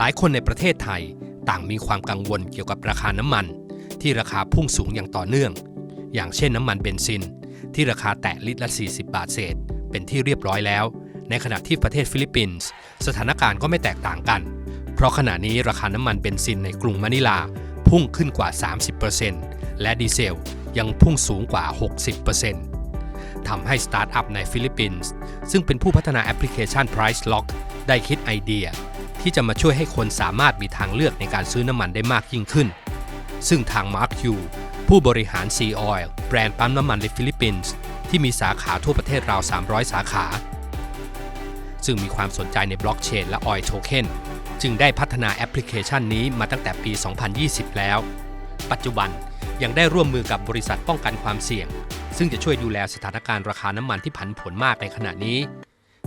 หลายคนในประเทศไทยต่างมีความกังวลเกี่ยวกับราคาน้ำมัน ที่ราคาพุ่งสูงอย่างต่อเนื่อง อย่างเช่นน้ำมันเบนซิน ที่ราคาแตะลิตรละ 40 บาทเศษ เป็นที่เรียบร้อยแล้ว ในขณะที่ประเทศฟิลิปปินส์สถานการณ์ก็ไม่แตกต่างกัน เพราะขณะนี้ราคาน้ำมันเบนซินในกรุงมะนิลาพุ่งขึ้นกว่า 30%และดีเซลยังพุ่งสูงกว่า 60%ทำให้สตาร์ทอัพในฟิลิปปินส์ซึ่งเป็นผู้พัฒนาแอปพลิเคชัน Price Lock ได้คิดไอเดีย ที่จะมาช่วยให้คนสามารถมีทางเลือกในการซื้อน้ำมันได้มากยิ่งขึ้น ซึ่งทาง Mark Yu ผู้บริหาร Sea Oil แบรนด์ปั๊มน้ำมันในฟิลิปปินส์ที่มีสาขาทั่วประเทศราว 300 สาขา ซึ่งมีความสนใจในบล็อกเชนและ Oil Token จึงได้พัฒนาแอปพลิเคชันนี้มาตั้งแต่ปี 2020 แล้ว ปัจจุบันยังได้ร่วมมือกับบริษัทป้องกันความเสี่ยง ซึ่งจะช่วยดูแลสถานการณ์ราคาน้ำมันที่ผันผวนมากในขณะนี้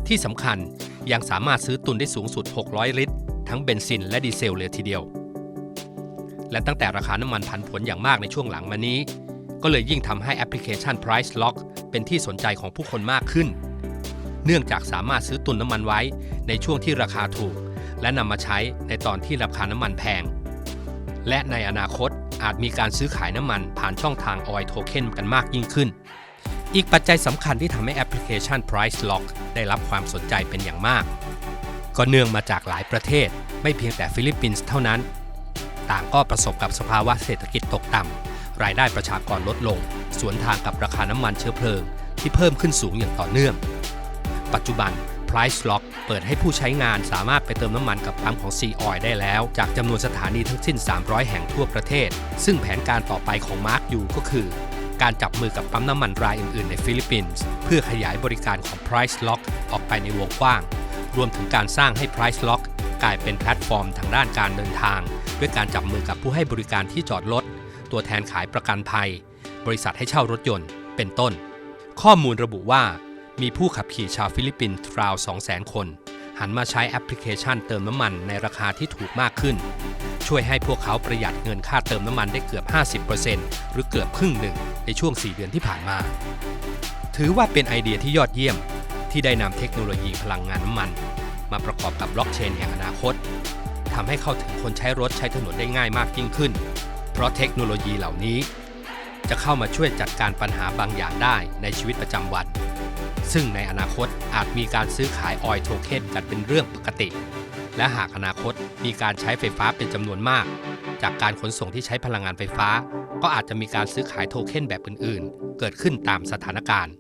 ที่สำคัญยังสามารถซื้อตุนได้สูงสุด 600 ลิตร ทั้งเบนซินและดีเซลเลยทีเดียว และตั้งแต่ราคาน้ำมันผันผวนอย่างมากในช่วงหลังมานี้ ก็เลยยิ่งทำให้แอปพลิเคชัน Price Lock เป็นที่สนใจของผู้คนมากขึ้น เนื่องจากสามารถซื้อตุนน้ำมันไว้ในช่วงที่ราคาถูก และนำมาใช้ในตอนที่ราคาน้ำมันแพง และในอนาคตอาจมีการซื้อขายน้ำมันผ่านช่องทาง Oil Token กันมากยิ่งขึ้น อีกปัจจัยสำคัญที่ทำให้แอปพลิเคชัน Price Lock ได้รับความสนใจเป็นอย่างมาก ก็เนื่องมาจากหลายประเทศ ไม่เพียงแต่ฟิลิปปินส์เท่านั้น ต่างก็ประสบกับสภาวะเศรษฐกิจตกต่ำรายได้ประชากรลดลง สวนทางกับราคาน้ำมันเชื้อเพลิง ที่เพิ่มขึ้นสูงอย่างต่อเนื่อง ปัจจุบัน Price Lock เปิดให้ผู้ใช้งานสามารถไปเติมน้ำมันกับปั๊มของ Sea Oil ได้แล้ว จากจำนวนสถานีทั้งสิ้น 300 แห่งทั่วประเทศ ซึ่งแผนการต่อไปของ Mark อยู่ก็คือ การจับมือกับปั๊มน้ำมันรายอื่น ๆ ในฟิลิปปินส์เพื่อขยายบริการของ Price Lock ออกไปในวงกว้าง รวมถึงการสร้างให้ Price Lock กลายเป็นแพลตฟอร์มทางด้านการเดินทาง ด้วยการจับมือกับผู้ให้บริการที่จอดรถ ตัวแทนขายประกันภัย บริษัทให้เช่ารถยนต์ เป็นต้น ข้อมูลระบุว่า มีผู้ขับขี่ชาวฟิลิปปินส์ราว200,000 คน หันมาใช้แอปพลิเคชันเติมน้ำมันในราคาที่ถูกมากขึ้น ช่วยให้พวกเขาประหยัดเงินค่าเติมน้ำมันได้เกือบ 50%หรือเกือบครึ่งหนึ่ง ในช่วง 4 เดือนที่ผ่านมา ถือว่าเป็นไอเดียที่ยอดเยี่ยม ที่ได้นำเทคโนโลยีพลังงานน้ำมัน มาประกอบกับบล็อกเชนแห่งอนาคตทำให้เข้าถึงคนใช้รถใช้ถนนได้ง่ายมากยิ่งขึ้น เพราะเทคโนโลยีเหล่านี้ จะเข้ามาช่วยจัดการปัญหาบางอย่างได้ในชีวิตประจำวัน ซึ่งในอนาคตอาจมีการซื้อขายออยโทเค็นกันเป็นเรื่องปกติ และหากอนาคตมีการใช้ไฟฟ้าเป็นจำนวนมาก จากการขนส่งที่ใช้พลังงานไฟฟ้า ก็อาจจะมีการซื้อขายโทเค็นแบบอื่นๆ เกิดขึ้นตามสถานการณ์